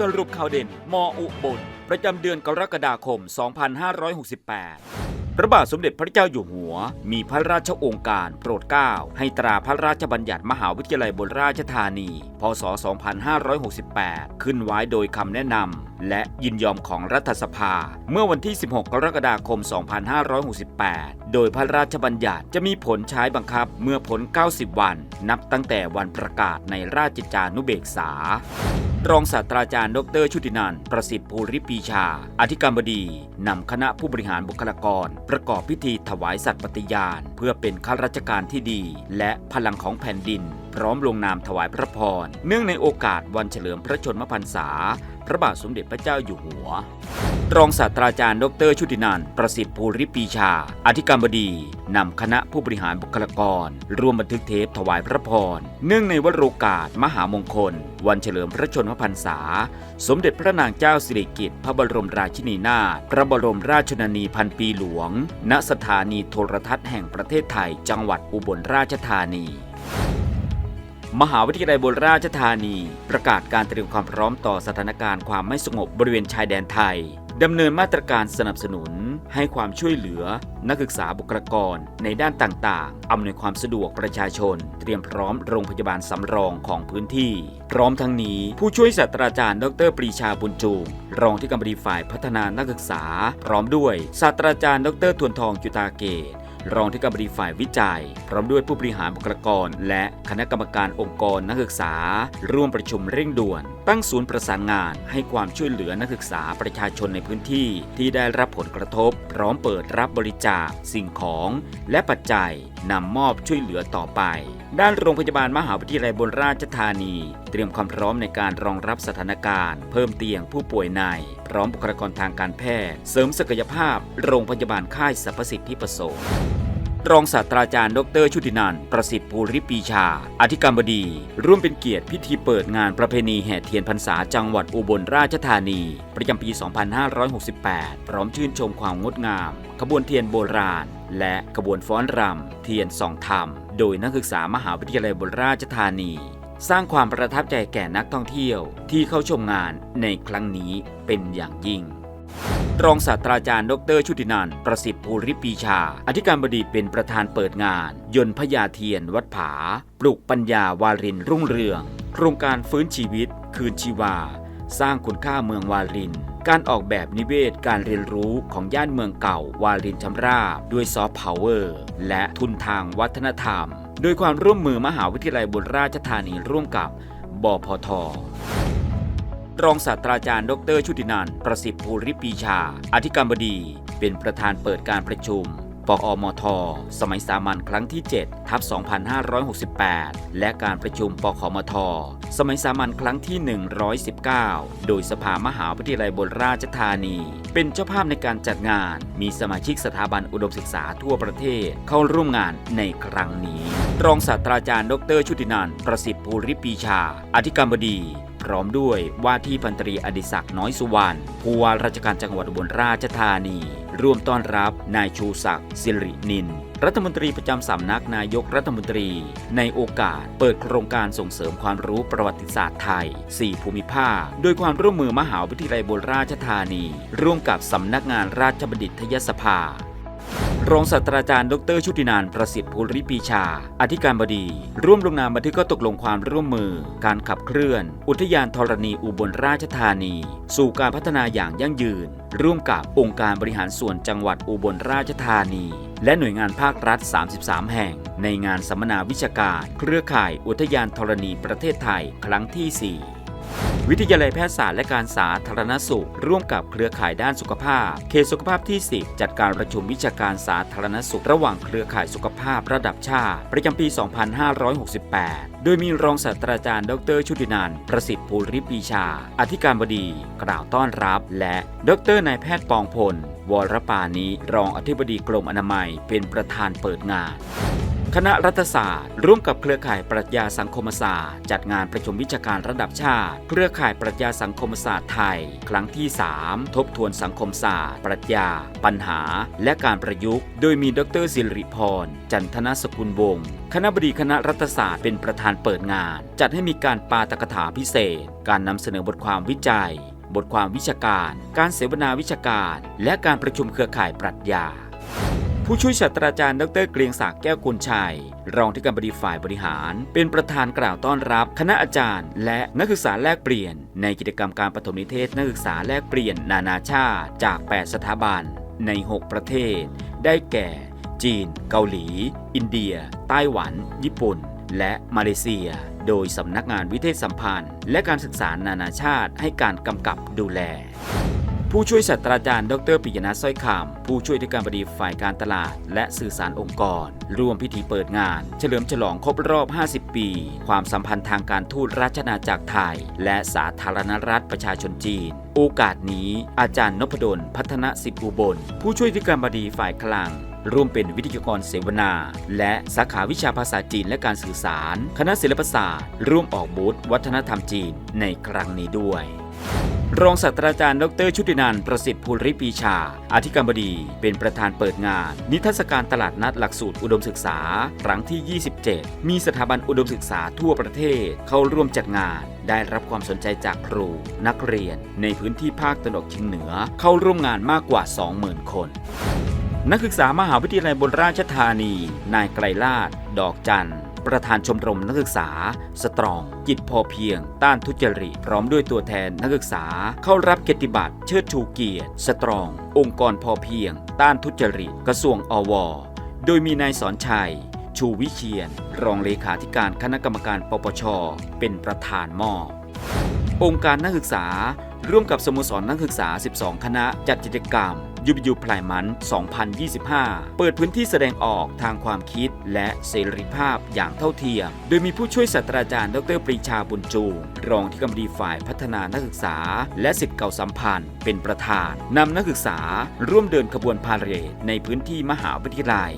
สรุปข่าวเด่นมอุบล ประจำเดือนกรกฎาคม 2568 พระบาทสมเด็จพระเจ้าอยู่หัว มีพระราชโองการโปรดเกล้าให้ตราพระราชบัญญัติมหาวิทยาลัยบนราชธานี พศ 2568 ขึ้นไว้โดยคำแนะนำ และยินยอมของรัฐสภา เมื่อวันที่ 16 กรกฎาคม 2568 โดยพระราชบัญญัติจะมีผลใช้บังคับเมื่อพ้น90 วัน นับตั้งแต่วันประกาศในราชกิจจานุเบกษารองศาสตราจารย์ ดร ชุตินันท์ประสิทธิ์ภูริปีชา อธิการบดี นำคณะผู้บริหารบุคลากร ประกอบพิธีถวายสัตย์ปฏิญาณ เพื่อเป็นข้าราชการที่ดี และพลังของแผ่นดิน พร้อมลงนามถวายพระพร เนื่องในโอกาสวันเฉลิมพระชนมพรรษา พระบาทสมเด็จพระเจ้าอยู่หัว รองศาสตราจารย์ ดรชุตินันท์ประสิทธิ์ภูริปีชา อธิการบดี นำคณะผู้บริหารบุคลากร ร่วมบันทึกเทปถวายพระพร เนื่องในวโรกาส มหามงคล วันเฉลิมพระชนมพรรษา สมเด็จพระนางเจ้าสิริกิติ์พระบรมราชินีนาถพระบรมราชชนนีพันปีหลวง ณสถานีโทรทัศน์แห่งประเทศไทย จังหวัดอุบลราชธานี มหาวิทยาลัยบนราชธานี ประกาศการเตรียมความพร้อมต่อสถานการณ์ความไม่สงบบริเวณชายแดนไทยดำเนินมาตรการสนับสนุน ให้ความช่วยเหลือ นักศึกษาบุคลากรในด้านต่างๆ อำนวยความสะดวกประชาชน เตรียมพร้อมโรงพยาบาลสำรองของพื้นที่ พร้อมทั้งนี้ ผู้ช่วยศาสตราจารย์ ดร ปรีชาบุญจูงรองที่การบดีฝ่ายพัฒนานักศึกษา พร้อมด้วยศาสตราจารย์ ดรทวนทองจุตาเกต รองที่การบดีฝ่ายวิจัย พร้อมด้วยผู้บริหารบุคลากร และคณะกรรมการองค์กรนักศึกษา ร่วมประชุมเร่งด่วน ตั้งศูนย์ประสานงาน ให้ความช่วยเหลือนักศึกษาประชาชนในพื้นที่ ที่ได้รับผลกระทบ พร้อมเปิดรับบริจาคสิ่งของ และปัจจัยนำมอบช่วยเหลือต่อไป ด้านโรงพยาบาลมหาวิทยาลัยบนราชธานี เตรียมความพร้อมในการรองรับสถานการณ์ เพิ่มเตียงผู้ป่วยใน พร้อมบุคลากรทางการแพทย์ เสริมศักยภาพ โรงพยาบาลค่ายสรรพสิทธิประสงค์รองศาสตราจารย์ ดร ชุตินันท์ประสิทธิ์ภูริปีชา อธิการบดี ร่วมเป็นเกียรติพิธีเปิดงานประเพณีแห่เทียนพรรษาจังหวัดอุบลราชธานี ประจำปี 2568 พร้อมชื่นชมความงดงาม ขบวนเทียนโบราณ และขบวนฟ้อนรำเทียนสองธรรม โดยนักศึกษามหาวิทยาลัยบนราชธานี สร้างความประทับใจแก่นักท่องเที่ยวที่เข้าชมงานในครั้งนี้เป็นอย่างยิ่งรองศาสตราจารย์ดรชุตินันท์ประสิทธิ์ภูริปีชา อธิการบดีเป็นประธานเปิดงาน ยนต์พญาเทียนวัดผา ปลุกปัญญาวารินรุ่งเรือง โครงการฟื้นชีวิต คืนชีวา สร้างคุณค่าเมืองวาริน การออกแบบนิเวศการเรียนรู้ของย่านเมืองเก่า วารินชำราบ ด้วยซอฟต์พาวเวอร์และทุนทางวัฒนธรรม โดยความร่วมมือมหาวิทยาลัยบุรราชธานีร่วมกับบพทรองศาสตราจารย์ ดรชุตินันท์ประสิทธิ์ภูริปีชา อธิการบดี เป็นประธานเปิดการประชุม ปอมท สมัยสามัญครั้งที่ 7 ทับ 2568 และการประชุมปคมท สมัยสามัญครั้งที่ 119 โดยสภามหาวิทยาลัยบนราชธานี เป็นเจ้าภาพในการจัดงาน มีสมาชิกสถาบันอุดมศึกษาทั่วประเทศเข้าร่วมงานในครั้งนี้ รองศาสตราจารย์ ดร ชุตินันท์ประสิทธิ์ภูริปีชา อธิการบดีพร้อมด้วยว่าที่พันตรีอดิศักดิ์น้อยสุวรรณผู้ว่าราชการจังหวัดอุบลราชธานี ร่วมต้อนรับนายชูศักดิ์สิรินิน รัฐมนตรีประจำสำนักนายกรัฐมนตรี ในโอกาสเปิดโครงการส่งเสริมความรู้ประวัติศาสตร์ไทย 4 ภูมิภาค โดยความร่วมมือมหาวิทยาลัยบนราชธานี ร่วมกับสำนักงานราชบัณฑิตยสภา รองศาสตราจารย์ดรชุตินันท์ประสิทธิ์ภูริปีชา อธิการบดี ร่วมลงนามบันทึกข้อตกลงความร่วมมือ การขับเคลื่อน อุทยานธรณีอุบลราชธานี สู่การพัฒนาอย่างยั่งยืน ร่วมกับองค์การบริหารส่วนจังหวัดอุบลราชธานี และหน่วยงานภาครัฐ 33 แห่ง ในงานสัมมนาวิชาการ เครือข่ายอุทยานธรณีประเทศไทย ครั้งที่ 4 วิทยาลัยแพทยศาสตร์และการสาธารณสุข ร่วมกับเครือข่ายด้านสุขภาพ เขตสุขภาพที่ 10 จัดการประชุมวิชาการสาธารณสุข ระหว่างเครือข่ายสุขภาพระดับชาติ ประจำปี 2568 โดยมีรองศาสตราจารย์ ดรชุตินันท์ประสิทธิ์ภูริปีชา อธิการบดี กล่าวต้อนรับ และ ดรนายแพทย์ปองพล วรปานิรองอธิบดีกรมอนามัย เป็นประธานเปิดงาน คณะรัฐศาสตร์ ร่วมกับเครือข่ายปรัชญาสังคมศาสตร์ จัดงานประชุมวิชาการระดับชาติ เครือข่ายปรัชญาสังคมศาสตร์ไทย ครั้งที่ 3 ทบทวนสังคมศาสตร์ ปรัชญา ปัญหา และการประยุกต์ โดยมีดรศิริพร จันทนสกุลวงศ์คณะบดีคณะรัฐศาสตร์เป็นประธานเปิดงาน จัดให้มีการปาตกถาพิเศษ การนำเสนอบทความวิจัย บทความวิชาการ การเสวนาวิชาการ และการประชุมเครือข่ายปรัชญา ผู้ช่วยศาสตราจารย์ดรเกรียงศักดิ์แก้วกุลชัย รองที่การบดีฝ่ายบริหาร เป็นประธานกล่าวต้อนรับ คณะอาจารย์ และนักศึกษาแลกเปลี่ยน ในกิจกรรมการปฐมนิเทศนักศึกษาแลกเปลี่ยน นานาชาติ จาก 8 สถาบัน ใน 6 ประเทศ ได้แก่ จีน เกาหลี อินเดีย ไต้หวัน ญี่ปุ่น และมาเลเซีย โดยสำนักงานวิเทศสัมพันธ์ และการศึกษานานาชาติให้การกำกับดูแล ผู้ช่วยศาสตราจารย์ ดรปิยนัทสร้อยคำผู้ช่วยที่การบดีฝ่ายการตลาด และสื่อสารองค์กร ร่วมพิธีเปิดงาน เฉลิมฉลองครบรอบ 50 ปี ความสัมพันธ์ทางการทูตราชอาจักรไทย และสาธารณรัฐประชาชนจีน โอกาสนี้ อาจารย์นพดล พัฒนสิทธิอุบล ผู้ช่วยที่การบดีฝ่ายคลังร่วมเป็นวิทยากรเสวนา และสาขาวิชาภาษาจีนและการสื่อสาร คณะศิลปศาสตร์ ร่วมออกบูธวัฒนธรรมจีนในครั้งนี้ด้วย รองศาสตราจารย์ดรชุตินันประสิทธิ์ภูริปีชา อธิการบดี เป็นประธานเปิดงาน นิทรรศการตลาดนัดหลักสูตรอุดมศึกษา ครั้งที่ 27 มีสถาบันอุดมศึกษาทั่วประเทศเข้าร่วมจัดงาน ได้รับความสนใจจากครู นักเรียน ในพื้นที่ภาคตะวันออกเฉียงเหนือ เข้าร่วมงานมากกว่า 20,000 คน นักศึกษามหาวิทยาลัยบนราชธานี นายไกรลาด ดอกจันทร์ ประธานชมรมนักศึกษา สตรอง จิตพอเพียง ต้านทุจริตพร้อมด้วยตัวแทนนักศึกษาเข้ารับเกียรติบัตรเชิดชูเกียรติ สตรอง องค์กรพอเพียง ต้านทุจริต กระทรวงอว โดยมีนายสอนชัย ชูวิเชียน รองเลขาธิการคณะกรรมการปปช เป็นประธานมอบองค์การนักศึกษา ร่วมกับสโมสรนักศึกษา 12 คณะจัดกิจกรรม ยูบิยูพลายมัน 2025 เปิดพื้นที่แสดงออกทางความคิดและเสรีภาพอย่างเท่าเทียม โดยมีผู้ช่วยศาสตราจารย์ ดรปรีชาบุญจูงรองที่กำดีฝ่ายพัฒนานักศึกษา และสิทธิ์เก่าสัมพันธ์ เป็นประธานนำนักศึกษาร่วมเดินขบวนพาเหรดในพื้นที่มหาวิทยาลัย